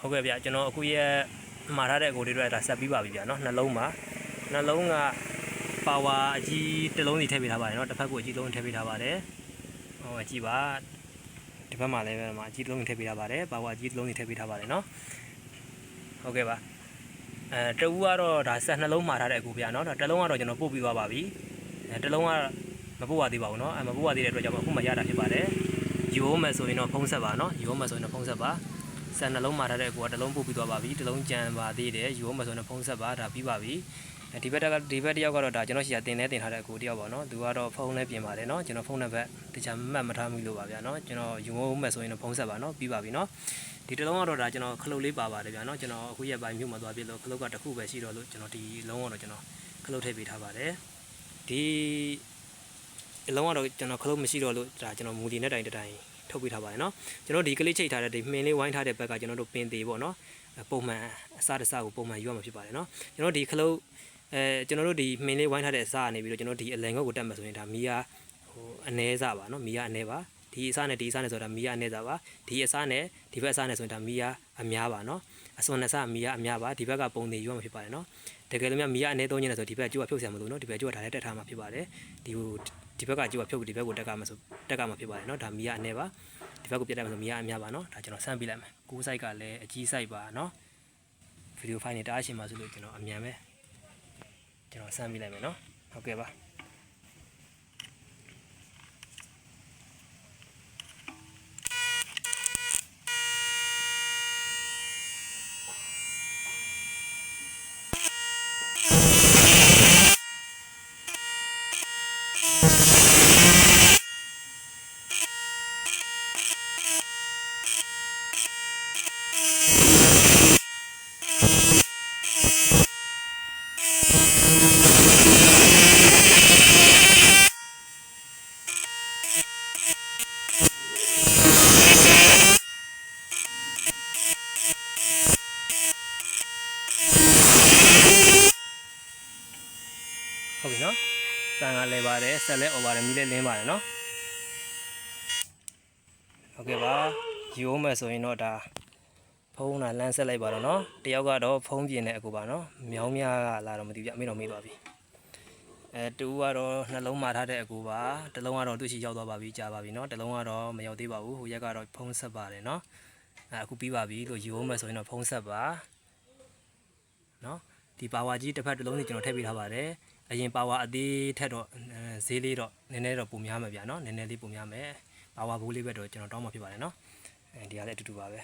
ဟုတ်ကဲ့ဗျကျွန်တော်အခုရဲ့မှာထားတဲ့အကိုတွေတော့ဒါဆက်ပြီးပါပြီဗျာနော်နှလုံးပါနှလုံးကပါဝါအကြီးတစ်လုံးစီထည့်ပေးထားပါတယ်နော်တစ်ဖက်ကိုအကြီးလုံးထည့်ပေးထားပါတယ်ဟောကြည့်ပါတစ်ဖက်မှာလည်းပဲမှာအကြီးတစ်လုံးထည့်ပေးထားပါတယ်ပါဝါအကြီးတစ်လုံးစီထည့်ပေးထားပါတယ်နော်ဟုတ်ကဲ့ပါအဲတအူးကတော့ဒါဆက်နှလုံးမှာထားတဲ့အကိုဗျာနော်ဒါတစ်လုံးကတော့ကျွန်တော်ပို့ပြီးသွားပါပြီအဲတစ်လုံးကမပို့ရသေးပါဘူးနော်အဲမပို့ရသေးတဲ့အတွက်ကြောင့်အခုမှရတာဖြစ်ပါတယ်ယူအောင်မယ်ဆိုရင်တော့ဖုံးဆက်ပါနော်ယူအောင်မယ်ဆိုရင်တော့ဖုံးဆက်ပါ ဆန်နှလုံးမှာထားတဲ့ကိုကတစ်လုံးပုတ်ပြီးသွားပါပြီတစ်လုံးကြံပါသေးတယ်ယူအောင်မဆိုရင်ဖုံးဆက်ပါဒါပြီးပါပြီအဲဒီဘက်ကဒီဘက်တယောက်ကတော့ဒါကျွန်တော်ရှိရတင်နေတင်ထားတဲ့ကိုတယောက်ပါနော်သူကတော့ဖုန်းနဲ့ပြင်ပါတယ်နော်ကျွန်တော်ဖုန်းနံပါတ်တခြားမှတ်မထားမိလို့ပါဗျာနော်ကျွန်တော်ယူအောင်မဆိုရင်ဖုံးဆက်ပါနော်ပြီးပါပြီနော်ဒီတစ်လုံးကတော့ဒါကျွန်တော်ခလုတ်လေးပါပါတယ်ဗျာနော်ကျွန်တော်အခုရက်ပိုင်းမြို့မှာသွားပြလို့ခလုတ်ကတစ်ခုပဲရှိတော့လို့ကျွန်တော်ဒီလုံးကတော့ကျွန်တော်ခလုတ်ထည့်ပေးထားပါတယ်ဒီအလုံးကတော့ကျွန်တော်ခလုတ်မရှိတော့လို့ဒါကျွန်တော်မူဒီနဲ့တိုင်တိုင် ထုတ်ပေးထားပါတယ်နော်ကျွန်တော်ဒီကလေးချိတ်ထားတဲ့ဒီမှင်လေးဝိုင်းထားတဲ့ဘက်ကကျွန်တော်တို့ပင်သေးပေါ့နော်ပုံမှန်အစတစကိုပုံမှန်ယူရမှာဖြစ်ပါတယ်နော်ကျွန်တော်ဒီခလုတ်အဲကျွန်တော်တို့ဒီမှင်လေးဝိုင်းထားတဲ့အစကနေပြီးတော့ကျွန်တော်ဒီအလံငုတ်ကိုတက်မှာဆိုရင်ဒါမီးယားဟိုအနှဲစပါနော်မီးယားအနှဲပါဒီအစနဲ့ဒီအစနဲ့ဆိုတာမီးယားအနှဲစပါဒီအစနဲ့ဒီဘက်အစနဲ့ဆိုရင်ဒါမီးယားအများပါနော်အစွန်နဲ့စမီးယားအများပါဒီဘက်ကပုံသေးယူရမှာဖြစ်ပါတယ်နော်တကယ်လို့များမီးယားအနှဲသုံးခြင်းနဲ့ဆိုဒီဘက်ကျိုးကဖြုတ်ဆရာမလို့နော်ဒီဘက်ကျိုးကဒါလည်းတက်ထားမှာဖြစ်ပါတယ်ဒီဟို ဒီဘက်ကကျိုးကဖြုတ်ဒီဘက်ကိုတက်ကမှာဆိုတက်ကမှာဖြစ်ပါတယ်နော်ဒါမီးရအ ਨੇ ပါ ဒီဘက်ကိုပြတ်တယ်ဆိုမြင်ရအများပါเนาะဒါကျွန်တော်ဆန်းပြလိုက်မယ်ကိုး site ကလည်းအကြီး site ပါเนาะဗီဒီယိုဖိုင်နေတအားရှင်ပါဆိုလို့ကျွန်တော်အမြန်ပဲကျွန်တော်ဆန်းပြလိုက်မယ်เนาะဟုတ်ကဲ့ပါ 거기나 တန်ကလည်းပါတယ်ဆက်လဲ over တယ်မီးလည်းလင်းပါတယ်เนาะဟုတ်ကဲ့ပါယူအောင်မယ်ဆိုရင်တော့ဒါဖုန်းလာလမ်းဆက်လိုက်ပါတော့เนาะတယောက်ကတော့ဖုန်းပြင်တဲ့အကူပါเนาะမြောင်းများကလာတော့မသိဘူးပြအမေတော်မေးသွားပြီအဲတူကတော့နှလုံးမာထားတဲ့အကူပါတစ်လုံးကတော့သူ့ရှိရောက်သွားပါပြီကြာပါပြီเนาะတစ်လုံးကတော့မရောက်သေးပါဘူးဟိုရက်ကတော့ဖုန်းဆက်ပါတယ်เนาะအဲအခုပြီးပါပြီလို့ယူအောင်မယ်ဆိုရင်တော့ဖုန်းဆက်ပါเนาะဒီပါဝါကြီးတစ်ဖက်တစ်လုံးစီကျွန်တော်ထည့်ပေးထားပါတယ် အရင်ပါဝါအသေးထက်တော့အဲဈေးလေးတော့နည်းနည်းတော့ပုံများမယ်ဗျာနော်နည်းနည်းလေးပုံများမယ်ပါဝါဘူးလေးပဲတော့ကျွန်တော်တောင်းမှဖြစ်ပါတယ်နော်အဲဒီကလည်းအတူတူပါပဲ